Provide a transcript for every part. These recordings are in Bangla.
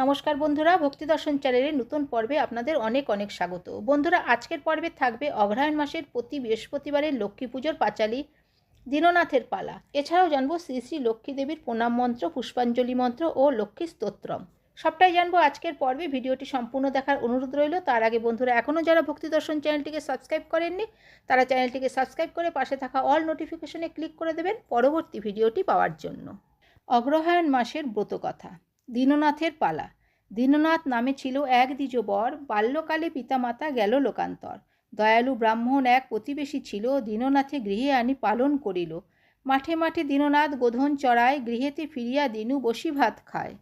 নমস্কার বন্ধুরা, ভক্তি দর্শন চ্যানেলের নতুন পর্বে আপনাদের অনেক অনেক স্বাগত। বন্ধুরা, আজকের পর্বে থাকবে অগ্রহায়ণ মাসের প্রতি বৃহস্পতিবারের লক্ষ্মী পুজোর পাঁচালী দীননাথের পালা। এছাড়াও জানব শ্রী শ্রী লক্ষ্মী দেবীর প্রণাম মন্ত্র, পুষ্পাঞ্জলি মন্ত্র ও লক্ষ্মী স্তোত্রম। সবটাই জানব আজকের পর্বে, ভিডিওটি সম্পূর্ণ দেখার অনুরোধ রইল। তার আগে বন্ধুরা, এখনও যারা ভক্তি দর্শন চ্যানেলটিকে সাবস্ক্রাইব করেননি, তারা চ্যানেলটিকে সাবস্ক্রাইব করে পাশে থাকা অল নোটিফিকেশনে ক্লিক করে দেবেন পরবর্তী ভিডিওটি পাওয়ার জন্য। অগ্রহায়ণ মাসের ব্রতকথা। দীননাথের পালা। দীননাথ নামে ছিল এক দ্বিজ বর বাল্যকালে পিতামাতা গেল লোকান্তর। দয়ালু ব্রাহ্মণ এক প্রতিবেশী ছিল, দীননাথে গৃহে আনি পালন করিল। মাঠে মাঠে দীননাথ গোধন চড়ায়, গৃহেতে ফিরিয়া দিনু বসি ভাত খায়।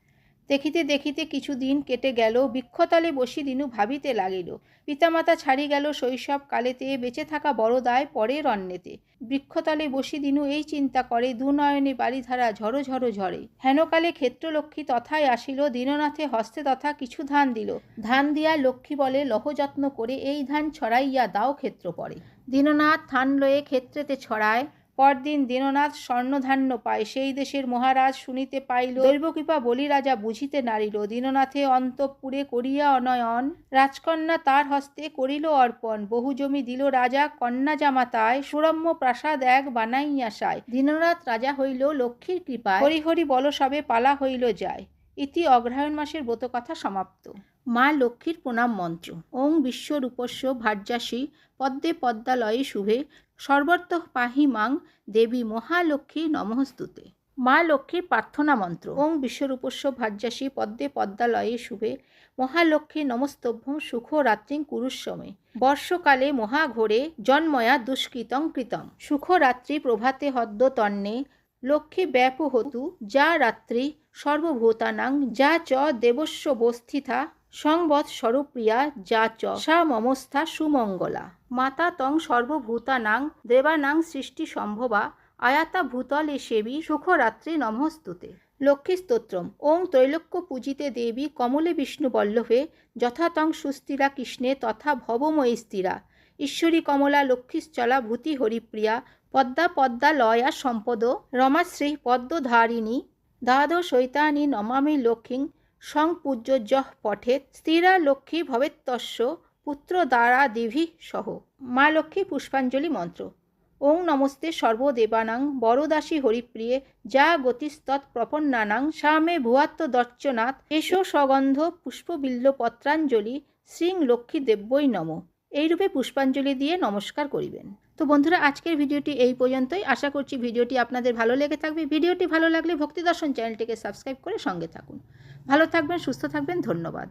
দেখিতে দেখিতে কিছুদিন কেটে গেল, বৃক্ষতলে বসি দিনু ভাবিতে লাগিল। পিতামাতা ছাড়ি গেল শৈশব কালেতে, বেঁচে থাকা বড় দায় পরের অন্নেতে। বৃক্ষতলে বসি দিনু এই চিন্তা করে, দুনয়নে বাড়িধারা ঝড়ো ঝড়ো ঝরে। হেনকালে ক্ষেত্রলক্ষ্মী তথায় আসিল, দীননাথে হস্তে তথা কিছু ধান দিল। ধান দিয়া লক্ষ্মী বলে লহযত্ন করে এই ধান ছড়াইয়া দাও ক্ষেত্র পড়ে দীননাথ থান লয়ে ক্ষেত্রেতে ছড়ায় পরদিন দীননাথ স্বর্ণধান্য পায়। সেই দেশের মহারাজ শুনিতে পাইল, দৈবকৃপা বলি রাজা, বুঝিতে নারিল, দীননাথে অন্তঃপুরে করিয়া অনয়ন। রাজকন্যা তার হস্তে করিল অর্পণ, বহু জমি দিল রাজা, কন্যা জামাতায়, সুরম্য প্রাসাদ এক বানাইয়া সায়। দীননাথ রাজা হইল লক্ষ্মীর কৃপায়। হরি হরি বল সবে পালা হইল যায়। ইতি অগ্রহায়ণ মাসের ব্রতকথা সমাপ্ত। মা লক্ষ্মীর প্রণাম মন্ত্র। ওং বিশ্বরূপস্য ভার্যাসী পদ্মে পদ্মালয়ে শুভে সর্বত্র পাহি মাং দেবী মহালক্ষ্মী নমস্তুতে। মা লক্ষ্মীর প্রার্থনা মন্ত্র। ওং বিশ্বরূপস্য ভার্যাসী পদ্মে পদ্মালয়ে শুভে মহালক্ষ্মী নমস্তভ্যং সুখ রাত্রিং কুরুস্বমে বর্ষকালে মহাঘোরে জন্ময়া দুষ্কৃতং কৃতং। সুখরাত্রি প্রভাতে হদ্য তন্নে লক্ষ্মী ব্যাপ হতু, যা রাত্রি সর্বভূতানাং, যা চ দেবস্য বস্থিতা সংবৎ স্বরূপ্রিয়া, যা চ সা মমস্থা সুমঙ্গলা। মাতা তং সর্বভূতানাং, দেবানাং সৃষ্টি সম্ভবা, আয়াতা ভূতলে সেবী, সুখরাত্রি নমস্তুতে। লক্ষ্মী স্তোত্রম। ওং ত্রৈলোক্য পূজিতে দেবী, কমলে বিষ্ণু বল্লভে যথা তং সুস্থিরা কৃষ্ণে, তথা ভবময়ী স্থিরা। ঈশ্বরী কমলা লক্ষ্মীশ্চলা ভূতি হরিপ্রিয়া, পদ্মা পদ্মা লয়া সম্পদ রমাশ্রী পদ্মধারিণী দ্বাদশৈতানি নমামি লক্ষ্মীং সংপূজ্য যহ পঠেত স্থিরা লক্ষ্মী ভবেত্তস্য পুত্র দ্বারা দিভি সহ। মা লক্ষ্মী পুষ্পাঞ্জলি মন্ত্র। ওং নমস্তে সর্বদেবানাং, বরদাসী হরিপ্রিয়ে, যা গতিস্তৎ প্রপন্নানাং, সামে ভুয়াত্ম দর্চনাথ এসো সগন্ধ পুষ্পবিল্ল পত্রাঞ্জলি শ্রীং লক্ষ্মী দেব্যই নম। এইরূপে পুষ্পাঞ্জলি দিয়ে নমস্কার করিবেন। তো বন্ধুরা, আজকের ভিডিওটি এই পর্যন্তই। আশা করছি ভিডিওটি আপনাদের ভালো লেগে থাকবে। ভিডিওটি ভালো লাগলে ভক্তি দর্শন চ্যানেলটিকে সাবস্ক্রাইব করে সঙ্গে থাকুন। ভালো থাকবেন, সুস্থ থাকবেন, ধন্যবাদ।